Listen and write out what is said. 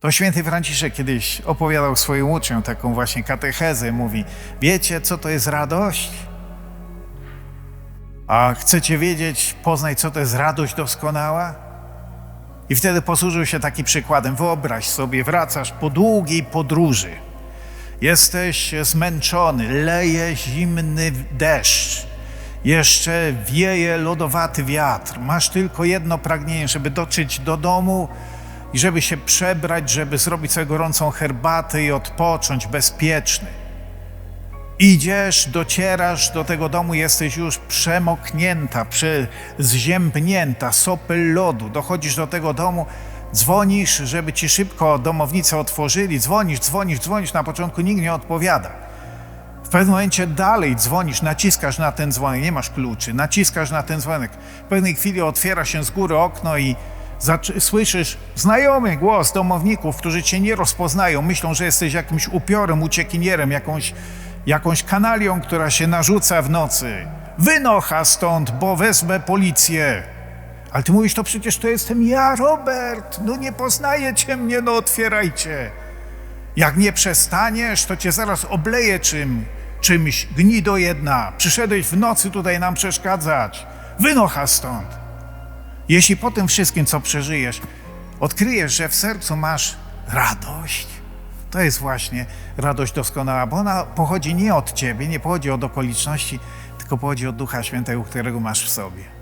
To święty Franciszek kiedyś opowiadał swoim uczniom taką właśnie katechezę. Mówi, wiecie co to jest radość? A chcecie wiedzieć, poznać co to jest radość doskonała? I wtedy posłużył się takim przykładem. Wyobraź sobie, wracasz po długiej podróży. Jesteś zmęczony, leje zimny deszcz. Jeszcze wieje lodowaty wiatr. Masz tylko jedno pragnienie, żeby dotrzeć do domu i żeby się przebrać, żeby zrobić sobie gorącą herbatę i odpocząć bezpieczny. Idziesz, docierasz do tego domu, jesteś już przemoknięta, zziębnięta, sopel lodu. Dochodzisz do tego domu, dzwonisz, żeby ci szybko domownicę otworzyli. Dzwonisz, dzwonisz, dzwonisz. Na początku nikt nie odpowiada. W pewnym momencie dalej dzwonisz, naciskasz na ten dzwonek, nie masz kluczy, naciskasz na ten dzwonek. W pewnej chwili otwiera się z góry okno i słyszysz znajomy głos domowników, którzy cię nie rozpoznają. Myślą, że jesteś jakimś upiorem, uciekinierem, jakąś, jakąś kanalią, która się narzuca w nocy. Wynocha stąd, bo wezmę policję. Ale ty mówisz, to przecież to jestem ja, Robert. No nie poznajecie mnie, no otwierajcie. Jak nie przestaniesz, to cię zaraz obleję czym, czymś gnido jedna. Przyszedłeś w nocy tutaj nam przeszkadzać. Wynocha stąd. Jeśli po tym wszystkim, co przeżyjesz, odkryjesz, że w sercu masz radość, to jest właśnie radość doskonała, bo ona pochodzi nie od ciebie, nie pochodzi od okoliczności, tylko pochodzi od Ducha Świętego, którego masz w sobie.